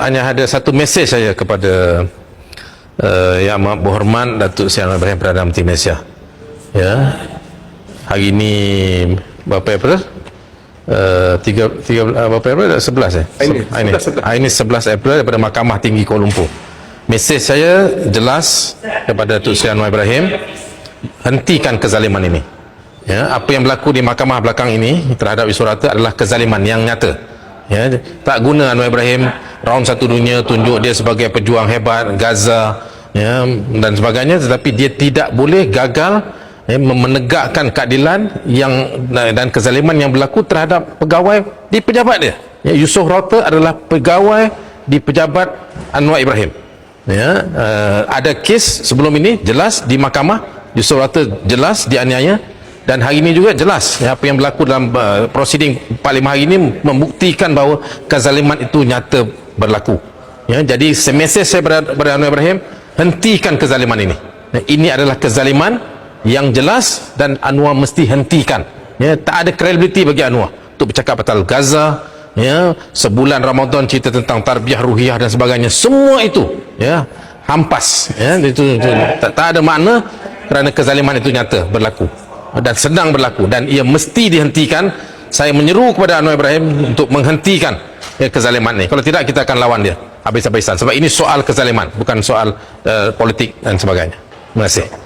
hanya ada satu mesej saya kepada uh, Yang Amat Berhormat Datuk Seri Anwar Ibrahim Perdana Menteri Malaysia. Ya. Hari ini berapa April? Uh, tiga, tiga, uh, berapa April? Sebelas eh? Hari ini, Hari ini, 11 April. hari ini 11 April daripada Mahkamah Tinggi Kuala Lumpur. Mesej saya jelas kepada Datuk Seri Anwar Ibrahim hentikan kezaliman ini. Ya, apa yang berlaku di mahkamah belakang ini terhadap Isu Rata adalah kezaliman yang nyata. Ya, tak guna Anwar Ibrahim round satu dunia tunjuk dia sebagai pejuang hebat Gaza ya, dan sebagainya tetapi dia tidak boleh gagal ya, menegakkan keadilan yang dan kezaliman yang berlaku terhadap pegawai di pejabat dia. Ya, Yusof Rata adalah pegawai di pejabat Anwar Ibrahim. Ya, uh, ada kes sebelum ini jelas di mahkamah Yusof Rata jelas dianiaya dan hari ini juga jelas ya, apa yang berlaku dalam uh, prosiding parlimen hari ini membuktikan bahawa kezaliman itu nyata berlaku. Ya, jadi semesej saya kepada kepada Anwar Ibrahim hentikan kezaliman ini. Ya, ini adalah kezaliman yang jelas dan Anwar mesti hentikan. Ya, tak ada credibility bagi Anwar untuk bercakap pasal Gaza, ya, sebulan Ramadan cerita tentang tarbiyah ruhiyah dan sebagainya. Semua itu ya hampas ya itu, itu tak, tak ada makna kerana kezaliman itu nyata berlaku dan sedang berlaku dan ia mesti dihentikan saya menyeru kepada Anwar Ibrahim untuk menghentikan ya, kezaliman ini kalau tidak kita akan lawan dia. Habis-habisan. Sebab ini soal kezaliman bukan soal uh, politik dan sebagainya. Terima kasih